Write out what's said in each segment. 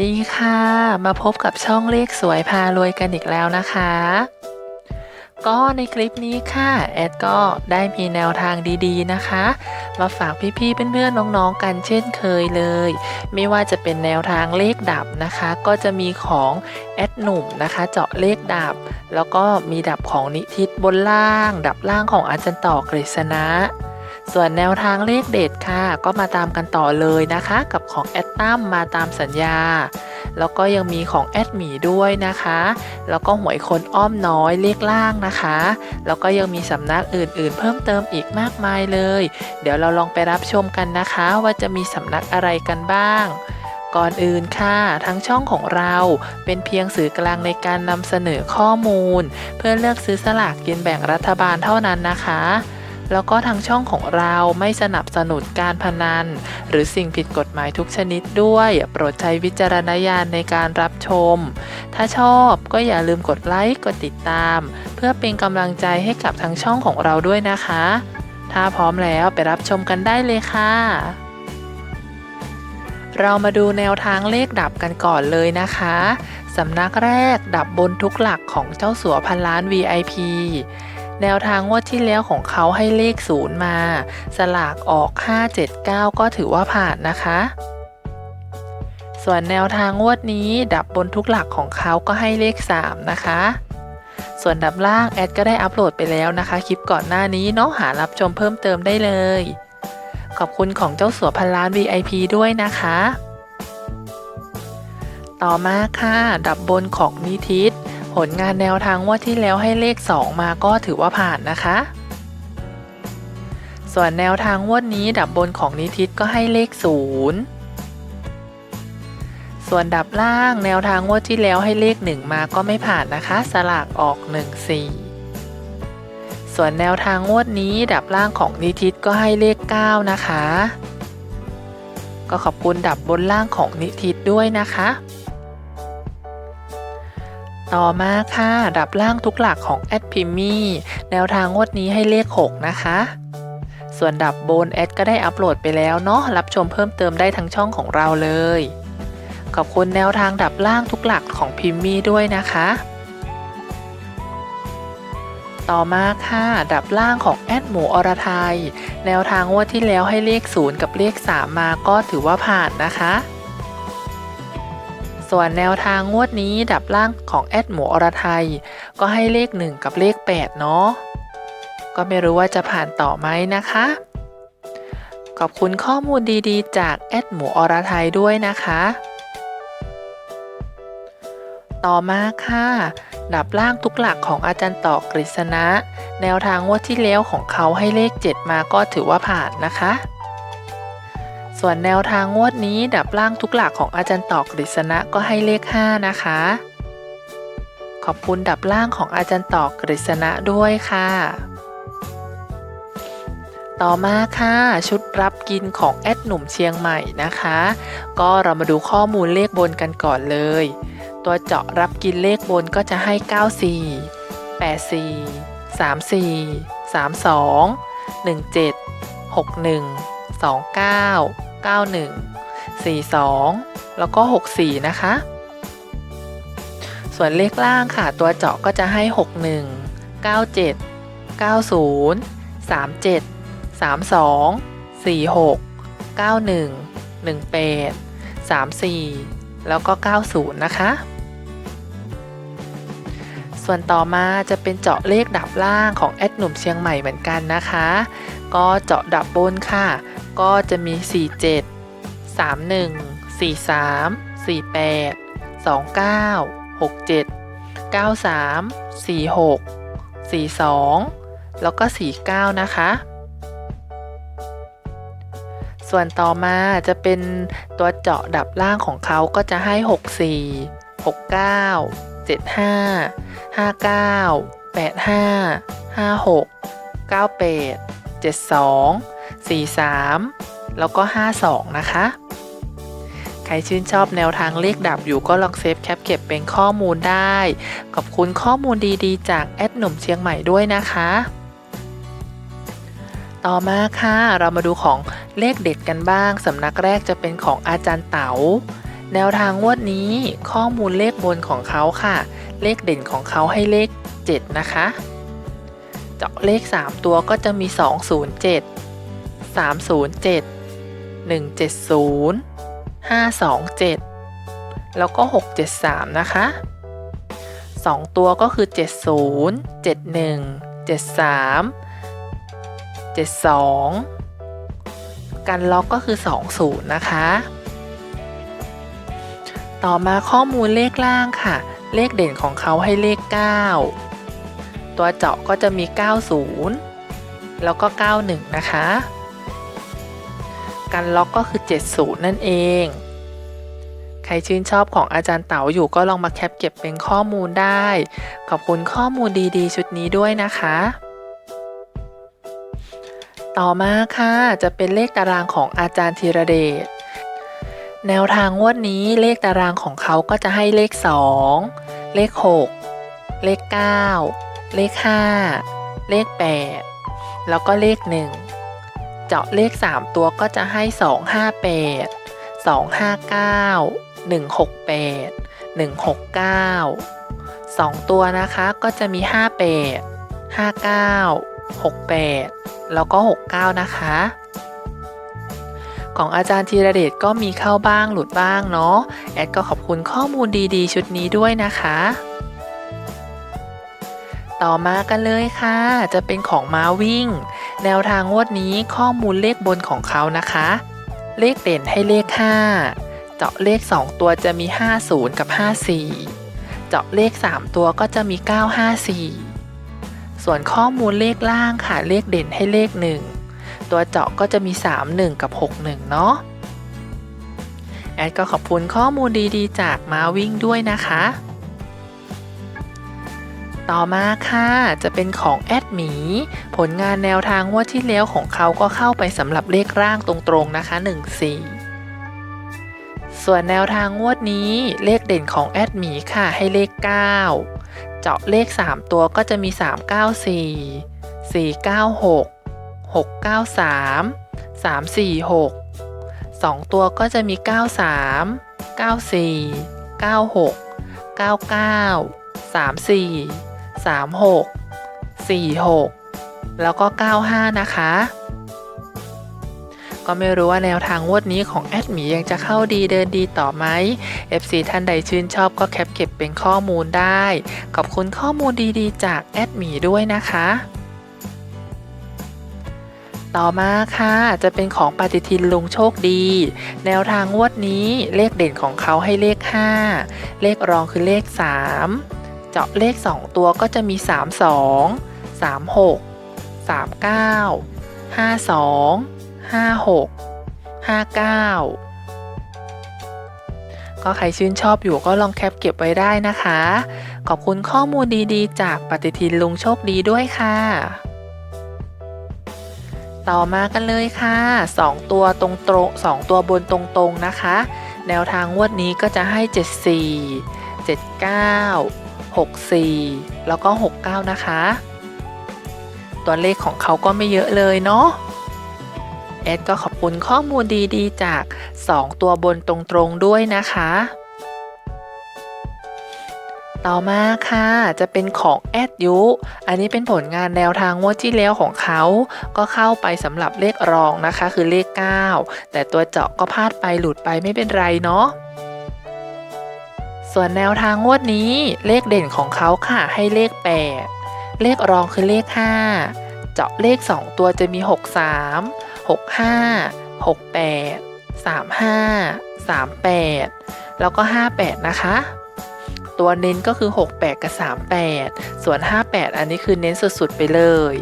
ดีค่ะ มาพบกับช่องเลขสวยพารวยกันอีกแล้วนะคะ ก็ในคลิปนี้ค่ะ แอดก็ได้มีแนวทางดีๆนะคะ มาฝากพี่ๆเพื่อนๆน้องๆกันเช่นเคยเลย ไม่ว่าจะเป็นแนวทางเลขดับนะคะ ก็จะมีของแอดหนุ่มนะคะ เจาะเลขดับ แล้วก็มีดับของนิทิศบนล่าง ดับล่างของอาจารย์ต่อกฤษณะ ส่วนแนวทางเลขเด็ดค่ะ ก็มาตามกันต่อเลยนะคะ กับของแอดตั้มมาตามสัญญา แล้วก็ยังมีของแอดหมีด้วยนะคะ แล้วก็หวยคนอ้อมน้อยเลขล่างนะคะ แล้วก็ยังมีสำนักอื่นๆ เพิ่มเติมอีกมากมายเลย เดี๋ยวเราลองไปรับชมกันนะคะ ว่าจะมีสำนักอะไรกันบ้างก่อนอื่นค่ะ ทั้งช่องของเราเป็นเพียงสื่อกลางในการนำเสนอข้อมูล เพื่อเลือกซื้อสลากกินแบ่งรัฐบาลเท่านั้นนะคะ แล้วก็ทางช่องของเราไม่สนับสนุนการพนัน หรือสิ่งผิดกฎหมายทุกชนิดด้วย โปรดใช้วิจารณญาณในการรับชม ถ้าชอบก็อย่าลืมกดไลค์กดติดตาม เพื่อเป็นกำลังใจให้กับทางช่องของเราด้วยนะคะ ถ้าพร้อมแล้วไปรับชมกันได้เลยค่ะเรามาดูแนวทางเลขดับกันก่อนเลยนะคะ สำนักแรกดับบนทุกหลักของเจ้าสัวพันล้าน VIP แนวทางงวดที่แล้วของเขาให้เลขศูนย์มา สลากออก 579 ก็ถือว่าผ่านนะคะ ส่วนแนวทางงวดนี้ดับบนทุกหลักของเขาก็ให้เลข 3 นะคะ ส่วนดับล่างแอดก็ได้อัปโหลดไปแล้วนะคะ คลิปก่อนหน้านี้เนาะหารับชมเพิ่มเติมได้เลย ขอบคุณของเจ้าสัวพันล้าน VIP ด้วยนะคะ ต่อมาค่ะ ดับบนของนิทิศ ผลงานแนวทางว่าที่แล้วให้เลข 2 มาก็ถือว่าผ่านนะคะ ส่วนแนวทางวดนี้ดับบนของนิทิศก็ให้เลข 0 ส่วนดับล่างแนวทางงวดที่แล้วให้เลข 1 มาก็ไม่ผ่านนะคะ สลากออก 1 4 ส่วนแนวทางงวดนี้ดับล่างของนิทิศก็ให้เลข 9 นะคะ ก็ขอบคุณดับบนล่างของนิทิศด้วยนะคะ ต่อมาค่ะ ดับล่างทุกหลักของแอดพิมมี่แนวทางงวดนี้ให้เลข 6 นะคะ ส่วนดับบนแอดก็ได้อัปโหลดไปแล้วเนาะรับชมเพิ่มเติมได้ทั้งช่องของเราเลย ขอบคุณแนวทางดับล่างทุกหลักของพิมมี่ด้วยนะคะ ต่อมาค่ะ ดับล่างของแอดหมูอรไทย แนวทางงวดที่แล้วให้เลข 0 กับเลข 3 มาก็ถือว่าผ่านนะคะ ส่วนแนวทางงวดนี้ดับล่างของแอดหมูอรไทย ก็ให้เลข 1 กับเลข 8 เนาะ ก็ไม่รู้ว่าจะผ่านต่อไหมนะคะ ขอบคุณข้อมูลดีๆ จากแอดหมูอรไทยด้วยนะคะ ต่อมาค่ะ ดับล่างทุกหลักของอาจารย์ต่อกฤษณะ แนวทางงวดที่แล้วของเขาให้เลข 7 มาก็ถือว่าผ่านนะคะ ส่วนแนวทางงวดนี้ดับล่างทุกหลักของอาจารย์ต่อกฤษณะก็ให้เลข 5 นะคะ ขอบคุณดับล่างของอาจารย์ต่อกฤษณะด้วยค่ะ ต่อมาค่ะชุดรับกินของแอดหนุ่มเชียงใหม่นะคะ ก็เรามาดูข้อมูลเลขบนกันก่อนเลย ตัวเจาะรับกินเลขบนก็จะให้ 94 84 34 32 17 61 29 91 42 แล้วก็ 64 นะคะ ส่วนเลขล่างค่ะ ตัวเจาะก็จะให้ 61 97 90 37 32 46 91 18 34 แล้วก็ 90 นะคะ ส่วนต่อมาจะเป็นเจาะเลขดับล่างของแอดหนุ่มเชียงใหม่เหมือนกันนะคะ ก็เจาะดับบนค่ะ ก็จะมี 47 31 43 48 29 67 93 46 42 แล้วก็ 49 นะคะ ส่วนต่อมาจะเป็นตัวเจาะดับล่างของเขาก็จะให้ 64 69 75 59 85 56 98 72 43 แล้วก็ 52 นะคะ ใครชื่นชอบแนวทางเลขดับอยู่ก็ลองเซฟแคปเก็บเป็นข้อมูลได้ ขอบคุณข้อมูลดีๆ จากแอดหนุ่มเชียงใหม่ด้วยนะคะ ต่อมาค่ะ เรามาดูของเลขเด็ดกันบ้าง สำนักแรกจะเป็นของอาจารย์เต๋าแนวทางงวดนี้ข้อมูลเลขบนของเขาค่ะ เลขเด่นของเขาให้เลข 7 นะคะ เจาะเลข 3 ตัวก็จะมี 207 307 170 527 แล้วก็ 673 นะคะ 2 ตัวก็คือ 70 71 73 72 กันล็อกก็คือ 20 นะคะ ต่อมาข้อมูลเลขล่างค่ะ เลขเด่นของเขาให้เลข 9 ตัวเจาะก็จะมี 90 แล้วก็ 91 นะคะ กันล็อกก็คือ 70 นั่นเอง ใครชื่นชอบของอาจารย์เต๋าอยู่ก็ลองมาแคปเก็บเป็นข้อมูลได้ ขอบคุณข้อมูลดีๆ ชุดนี้ด้วยนะคะ ต่อมาค่ะจะเป็นเลขตารางของอาจารย์ธีระเดชแนวทางงวดนี้เลขตารางของเขาก็จะให้เลข 2 เลข 6 เลข 9 เลข 5 เลข 8 แล้วก็เลข 1 เจาะเลข 3 ตัวก็จะให้ 258 259 168 169 2 ตัวนะคะก็จะมี 58 59 68 แล้วก็ 69 นะคะ ของอาจารย์ธีระเดชก็มีเข้าบ้างหลุดบ้างเนาะแอดก็ขอบคุณข้อมูลดีๆ ชุดนี้ด้วยนะคะ ต่อมากันเลยค่ะ จะเป็นของม้าวิ่ง แนวทางงวดนี้ข้อมูลเลขบนของเขานะคะ เลขเด่นให้เลข 5 เจาะเลข 2 ตัวจะมี 50 กับ 54 เจาะเลข 3 ตัวก็จะมี 954 ส่วนข้อมูลเลขล่างค่ะเลขเด่นให้เลข 1 ตัวเจาะก็จะมี 31 กับ 61 เนาะแอดก็ขอบคุณข้อมูลดีๆ จากมาวิ่งด้วยนะคะ ต่อมาค่ะ จะเป็นของแอดหมี ผลงานแนวทางงวดที่แล้วของเขาก็เข้าไปสำหรับเลขร่างตรงๆนะคะ 14 ส่วนแนวทางงวดนี้เลขเด่นของแอดหมีค่ะให้เลข 9 เจาะเลข 3 ตัวก็จะมี 394 496 693 346 2 ตัวก็จะมี 93 94 96 99 34 36 46 แล้วก็ 95 นะคะ ก็ไม่รู้ว่าแนวทางงวดนี้ของแอดหมียังจะเข้าดีเดินดีต่อไหม FC ท่านใดชื่นชอบก็แคปเก็บเป็นข้อมูลได้ ขอบคุณข้อมูลดีๆ จากแอดหมีด้วยนะคะต่อมาค่ะจะเป็นของปฏิทินลุงโชคดี แนวทางงวดนี้เลขเด่นของเขาให้เลข 5 เลขรองคือเลข 3 เจาะเลข 2 ตัวก็จะมี 32 36 39 52 56 59 ก็ใครชื่นชอบอยู่ก็ลองแคปเก็บไว้ได้นะคะ ขอบคุณข้อมูลดีๆ จากปฏิทินลุงโชคดีด้วยค่ะ ต่อมากันเลยค่ะ 2 ตัวตรงตรง2ตัวบนตรงๆนะคะ แนวทางงวดนี้ก็จะให้ 74 79 64 แล้วก็ 69 นะคะ ตัวเลขของเขาก็ไม่เยอะเลยเนาะแอดก็ขอบคุณข้อมูลดีๆ จาก 2 ตัวบนตรงๆด้วยนะคะ ต่อมาค่ะจะเป็นของแอดยุ อันนี้เป็นผลงานแนวทางงวดที่แล้วของเขา ก็เข้าไปสำหรับเลขรองนะคะ คือเลข 9 แต่ตัวเจาะก็พลาดไปหลุดไปไม่เป็นไรเนาะ ส่วนแนวทางงวดนี้เลขเด่นของเขาค่ะให้เลข 8 เลขรองคือเลข 5 เจาะเลข 2 ตัวจะมี 63 65 68 35 38 แล้วก็ 58 นะคะ ตัวเน้นก็คือ 68 กับ 38 ส่วน 58 อันนี้คือเน้นสุดๆไปเลย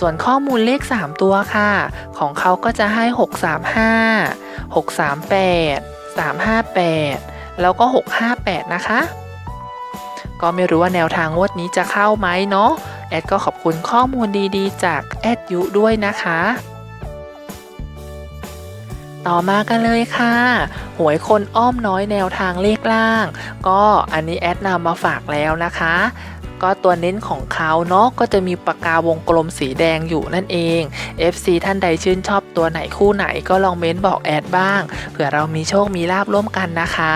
ส่วนข้อมูลเลข 3 ตัวค่ะ ของเขาก็จะให้ 635 638 358 แล้วก็ 658 นะคะ ก็ไม่รู้ว่าแนวทางงวดนี้จะเข้าไหมเนาะแอดก็ขอบคุณข้อมูลดีๆ จากแอดยุด้วยนะคะ ต่อมากันเลยค่ะ หวยคนอ้อมน้อยแนวทางเลขล่าง ก็อันนี้แอดนำมาฝากแล้วนะคะก็ตัวเน้นของเขาเนาะก็จะมีปากกาวงกลมสีแดงอยู่นั่นเอง FC ท่านใดชื่นชอบตัวไหนคู่ไหนก็ลองเม้นบอกแอดบ้างเผื่อเรามีโชคมีลาบร่วมกันนะคะ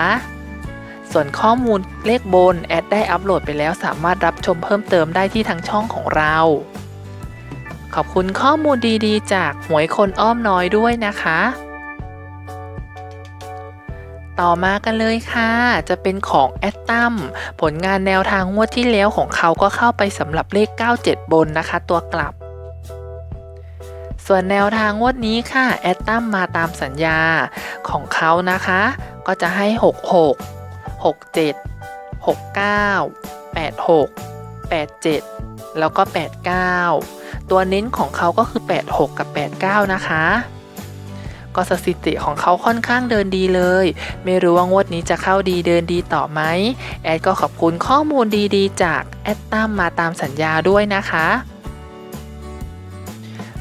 ส่วนข้อมูลเลขบนแอดได้อัปโหลดไปแล้วสามารถรับชมเพิ่มเติมได้ที่ทางช่องของเรา ขอบคุณข้อมูลดีๆ จากหวยคนอ้อมน้อยด้วยนะคะ ต่อมากันเลยค่ะ จะเป็นของแอดตัมผลงานแนวทางงวดที่แล้วของเขาก็เข้าไปสำหรับเลข 97 บนนะคะ ตัวกลับส่วนแนวทางงวดนี้ค่ะ แอดตัมมาตามสัญญาของเขานะคะ ก็จะให้ 66 67 69 86 87 แล้วก็ 89 ตัวเน้นของเขาก็คือ 86 กับ 89 นะคะ ก็สถิติของเขาค่อนข้างเดินดีเลย ไม่รู้ว่างวดนี้จะเข้าดีเดินดีต่อไหมแอดก็ขอบคุณข้อมูลดีๆ จากแอดตั้มมาตามสัญญาด้วยนะคะ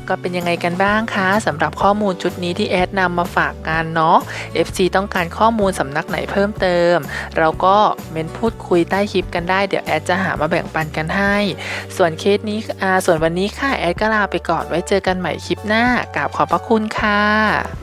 ก็เป็นยังไงกันบ้างคะสำหรับข้อมูลชุดนี้ที่แอดนำมาฝากกันเนาะ FC ต้องการข้อมูลสำนักไหนเพิ่มเติม เราก็เมนพูดคุยใต้คลิปกันได้เดี๋ยวแอดจะหามาแบ่งปันกันให้ ส่วนเคสนี้อ่าส่วนวันนี้ค่ะแอดก็ลาไปก่อนไว้เจอกันใหม่คลิปหน้ากราบขอบพระคุณค่ะ